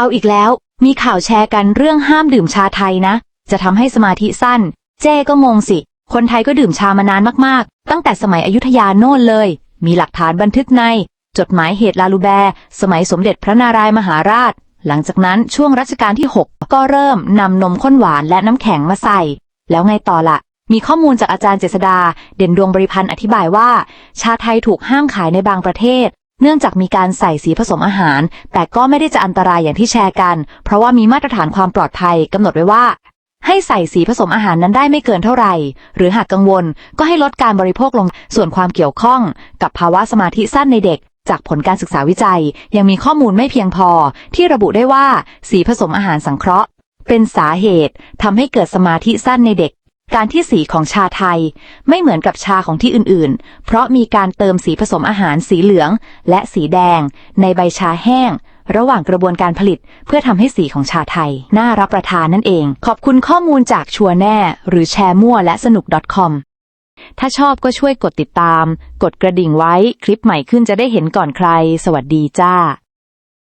เอาอีกแล้ว มีข่าวแชร์กันเรื่องห้ามดื่มชาไทยนะ จะทำให้สมาธิสั้น เจ้ก็งงสิ คนไทยก็ดื่มชามานานมากๆ ตั้งแต่สมัยอยุธยาโน่นเลย มีหลักฐานบันทึกใน จดหมายเหตุลาลูแบร์สมัยสมเด็จพระนารายมหาราช หลังจากนั้นช่วงรัชกาลที่ 6 ก็เริ่มนำนมข้นหวานและน้ำแข็งมาใส่ แล้วไงต่อละ่ะมีข้อมูลจากอาจารย์เจษดา เด่นดวงบริพันธ์อธิบายว่า ชาไทยถูกห้ามขายในบางประเทศ เนื่องจากมีการใส่สีผสมอาหาร แต่ก็ไม่ได้จะอันตรายอย่างที่แชร์กัน เพราะว่ามีมาตรฐานความปลอดภัยกำหนดไว้ว่า ให้ใส่สีผสมอาหารนั้นได้ไม่เกินเท่าไหร่ หรือหากกังวลก็ให้ลดการบริโภคลงส่วนความเกี่ยวข้อง กับภาวะสมาธิสั้นในเด็กจากผลการศึกษาวิจัย ยังมีข้อมูลไม่เพียงพอ ที่ระบุได้ว่า สีผสมอาหารสังเคราะห์ เป็นสาเหตุทำให้เกิดสมาธิสั้นในเด็ก การที่สีของชาไทยไม่เหมือนกับชาของที่อื่นๆ เพราะมีการเติมสีผสมอาหารสีเหลืองและสีแดง ในใบชาแห้ง ระหว่างกระบวนการผลิต เพื่อทำให้สีของชาไทย น่ารับประทานนั่นเอง ขอบคุณข้อมูลจากชัวแน่ หรือแชร์มั่วและสนุก .com ถ้าชอบก็ช่วยกดติดตาม กดกระดิ่งไว้ คลิปใหม่ขึ้นจะได้เห็นก่อนใคร สวัสดีจ้า